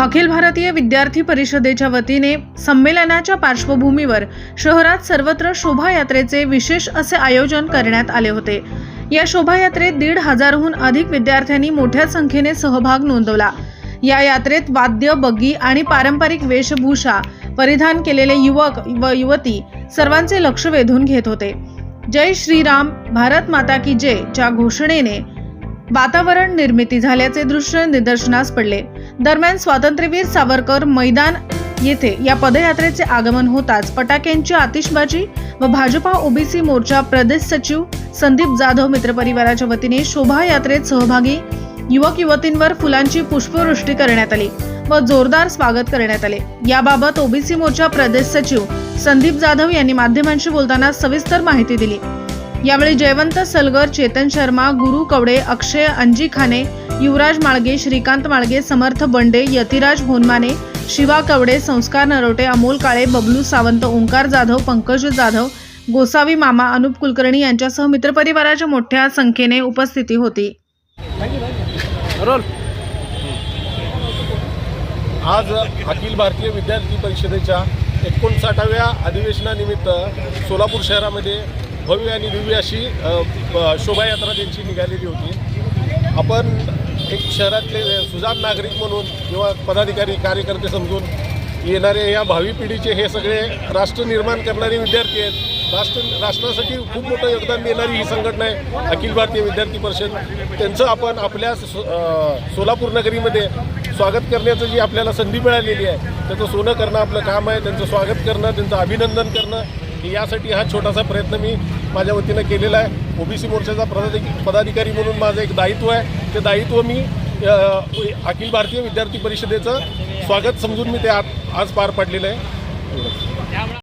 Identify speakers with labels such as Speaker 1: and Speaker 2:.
Speaker 1: अखिल भारतीय विद्यार्थी परिषदेच्या वतीने संमेलनाच्या पार्श्वभूमीवर शहरात सर्वत्र शोभायात्रेचे विशेष असे आयोजन करण्यात आले होते. या शोभायात्रेत दीड हजारहून अधिक विद्यार्थ्यांनी मोठ्या संख्येने सहभाग नोंदवला. या यात्रेत वाद्य बग्गी आणि पारंपरिक वेशभूषा परिधान केलेले युवक व युवती सर्वांचे लक्ष वेधून घेत होते. जय श्रीराम भारत माता की जय च्या घोषणेने वातावरण निर्मिती झाल्याचे दृश्य निदर्शनास पडले. दरम्यान स्वातंत्र्यवीर सावरकर मैदान येथे या पदयात्रेचे आगमन होताच फटाक्यांची आतिषबाजी व भाजपा ओबीसी मोर्चा प्रदेश सचिव संदीप जाधव मित्रपरिवाराच्या वतीने शोभायात्रेत सहभागी युवक युवतींवर फुलांची पुष्पवृष्टी करण्यात आली व जोरदार स्वागत करण्यात आले. याबाबत ओबीसी मोर्चा प्रदेश सचिव संदीप जाधव यांनी माध्यमांशी बोलताना सविस्तर माहिती दिली. यावेळी जयवंत सलगर चेतन शर्मा गुरु कवडे अक्षय अंजी खाने युवराज माळगे श्रीकांत माळगे समर्थ बंडे यतिराज होनमाने शिवा कवडे संस्कार नरोटे अमोल काळे बबलू सावंत ओंकार जाधव पंकज जाधव गोसावी मामा अनुप कुलकर्णी यांच्यासह मित्रपरिवाराच्या मोठ्या संख्येने उपस्थिती होती.
Speaker 2: आज अखिल भारतीय विद्यार्थी परिषदेच्या एकोणसाठाव्या अधिवेशनानिमित्त सोलापूर शहरामध्ये भव्य आणि दिव्य अशी शोभायात्रा त्यांची निघालेली होती. आपण एक शहरातले सुजाण नागरिक म्हणून किंवा पदाधिकारी कार्यकर्ते समजून येणारे या भावी पिढीचे हे सगळे राष्ट्र निर्माण करणारे विद्यार्थी आहेत. राष्ट्र राष्ट्रासाठी खूप मोठं योगदान देणारी ही संघटना आहे अखिल भारतीय विद्यार्थी परिषद. त्यांचं आपण आपल्या सो- सोलापूर नगरीमध्ये स्वागत करण्याचं जी आपल्याला संधी मिळालेली आहे त्याचं सोनं करणं आपलं काम आहे त्यांचं स्वागत करणं त्यांचं अभिनंदन करणं यासाठी हा छोटासा प्रयत्न मी माझ्या वतीनं केलेला आहे. ओबीसी मोर्चाचा पदाधिक पदाधिकारी म्हणून माझं एक दायित्व आहे. ते दायित्व मी अखिल भारतीय विद्यार्थी परिषदेचं स्वागत समजून मी ते आज आज पार पाडलेलं आहे.